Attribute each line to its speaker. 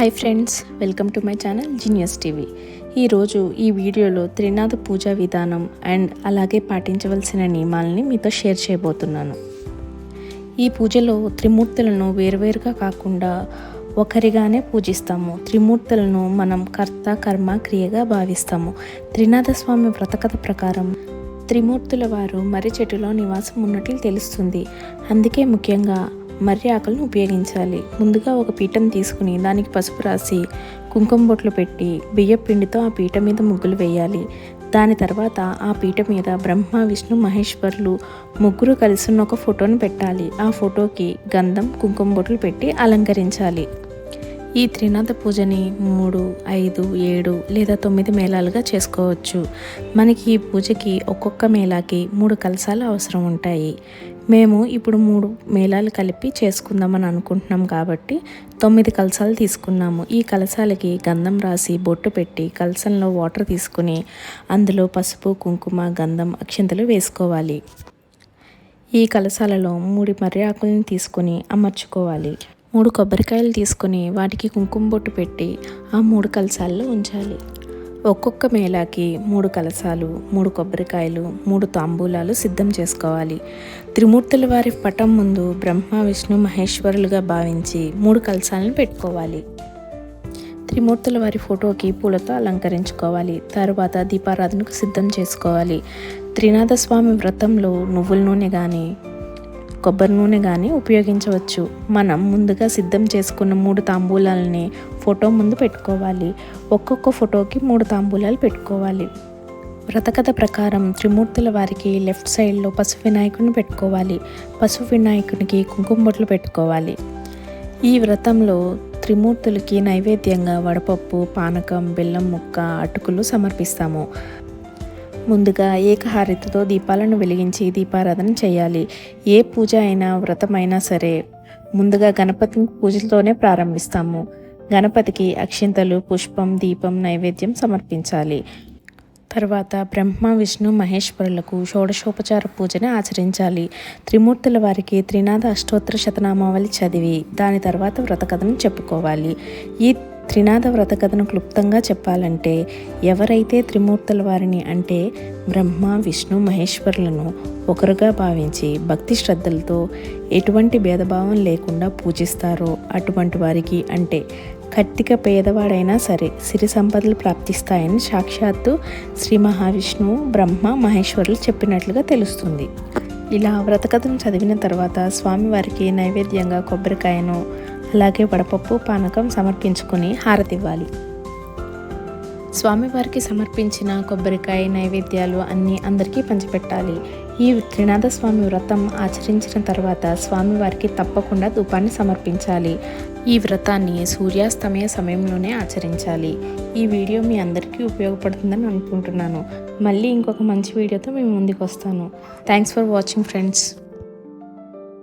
Speaker 1: Hi friends welcome to my channel genius TV ఈరోజు ఈ వీడియోలో త్రినాథ పూజా విధానం అండ్ అలాగే పాటించవలసిన నియమాలని మీతో షేర్ చేయబోతున్నాను. ఈ పూజలో త్రిమూర్తులను వేరువేరుగా కాకుండా ఒకరిగానే పూజిస్తాము. త్రిమూర్తులను మనం కర్త కర్మ క్రియగా భావిస్తాము. త్రినాథస్వామి వ్రతకథ ప్రకారం త్రిమూర్తుల వారు మర్రి చెట్టులో నివాసం ఉన్నట్లు తెలుస్తుంది. అందుకే ముఖ్యంగా మర్రి ఆకులను ఉపయోగించాలి. ముందుగా ఒక పీఠం తీసుకుని దానికి పసుపు రాసి కుంకుమ బొట్లు పెట్టి బియ్య పిండితో ఆ పీట మీద ముగ్గులు వేయాలి. దాని తర్వాత ఆ పీట మీద బ్రహ్మ విష్ణు మహేశ్వరులు ముగ్గురు కలిసి ఉన్న ఒక ఫోటోను పెట్టాలి. ఆ ఫోటోకి గంధం కుంకుమ బొట్లు పెట్టి అలంకరించాలి. ఈ త్రినాథ పూజని మూడు ఐదు ఏడు లేదా తొమ్మిది మేళాలుగా చేసుకోవచ్చు. మనకి ఈ పూజకి ఒక్కొక్క మేళాకి మూడు కలశాలు అవసరం ఉంటాయి. మేము ఇప్పుడు మూడు మేళాలు కలిపి చేసుకుందామని అనుకుంటున్నాం కాబట్టి తొమ్మిది కలశాలు తీసుకున్నాము. ఈ కలశాలకి గంధం రాసి బొట్టు పెట్టి కలసంలో వాటర్ తీసుకుని అందులో పసుపు కుంకుమ గంధం అక్షంతలు వేసుకోవాలి. ఈ కలశాలలో మూడు మర్రి ఆకులను తీసుకొని అమర్చుకోవాలి. మూడు కొబ్బరికాయలు తీసుకొని వాటికి కుంకుమ బొట్టు పెట్టి ఆ మూడు కలసాల్లో ఉంచాలి. ఒక్కొక్క మేళాకి మూడు కలశాలు మూడు కొబ్బరికాయలు మూడు తాంబూలాలు సిద్ధం చేసుకోవాలి. త్రిమూర్తుల వారి పటం ముందు బ్రహ్మ విష్ణు మహేశ్వరులుగా భావించి మూడు కలశాలను పెట్టుకోవాలి. త్రిమూర్తుల వారి ఫోటోకి పూలతో అలంకరించుకోవాలి. తరువాత దీపారాధనకు సిద్ధం చేసుకోవాలి. త్రినాథస్వామి వ్రతంలో నువ్వుల నూనె కానీ కొబ్బరి నూనె కానీ ఉపయోగించవచ్చు. మనం ముందుగా సిద్ధం చేసుకున్న మూడు తాంబూలాలని ఫోటో ముందు పెట్టుకోవాలి. ఒక్కొక్క ఫోటోకి మూడు తాంబూలాలు పెట్టుకోవాలి. వ్రతకథ ప్రకారం త్రిమూర్తుల వారికి లెఫ్ట్ సైడ్లో పశు వినాయకుడిని పెట్టుకోవాలి. పశు వినాయకునికి కుంకుమ బొట్లు పెట్టుకోవాలి. ఈ వ్రతంలో త్రిమూర్తులకి నైవేద్యంగా వడపప్పు పానకం బెల్లం ముక్క అటుకులు సమర్పిస్తాము. ముందుగా ఏకహారతితో దీపాలను వెలిగించి దీపారాధన చేయాలి. ఏ పూజ అయినా వ్రతమైనా సరే. ముందుగా గణపతి పూజలతోనే ప్రారంభిస్తాము. గణపతికి అక్షింతలు పుష్పం దీపం నైవేద్యం సమర్పించాలి. తర్వాత బ్రహ్మ విష్ణు మహేశ్వరులకు షోడశోపచార పూజని ఆచరించాలి. త్రిమూర్తుల వారికి త్రినాథ అష్టోత్తర శతనామావళి చదివి దాని తర్వాత వ్రతకథను చెప్పుకోవాలి. ఈ త్రినాథ వ్రతకథను క్లుప్తంగా చెప్పాలంటే ఎవరైతే త్రిమూర్తుల వారిని అంటే బ్రహ్మ విష్ణు మహేశ్వరులను ఒకరుగా భావించి భక్తి శ్రద్ధలతో ఎటువంటి భేదభావం లేకుండా పూజిస్తారో అటువంటి వారికి అంటే కట్టిక పేదవాడైనా సరే సిరి సంపదలు ప్రాప్తిస్తాయని సాక్షాత్తు శ్రీ మహావిష్ణువు బ్రహ్మ మహేశ్వరులు చెప్పినట్లుగా తెలుస్తుంది. ఇలా వ్రతకథను చదివిన తర్వాత స్వామివారికి నైవేద్యంగా కొబ్బరికాయను అలాగే వడపప్పు పానకం సమర్పించుకొని హారతివ్వాలి. స్వామివారికి సమర్పించిన కొబ్బరికాయ నైవేద్యాలు అన్నీ అందరికీ పంచిపెట్టాలి. ఈ త్రినాథ స్వామి వ్రతం ఆచరించిన తర్వాత స్వామివారికి తప్పకుండా ధూపాన్ని సమర్పించాలి. ఈ వ్రతాన్ని సూర్యాస్తమయ సమయంలోనే ఆచరించాలి. ఈ వీడియో మీ అందరికీ ఉపయోగపడుతుందని అనుకుంటున్నాను. మళ్ళీ ఇంకొక మంచి వీడియోతో మేము ముందుకు వస్తాను. Thanks for watching friends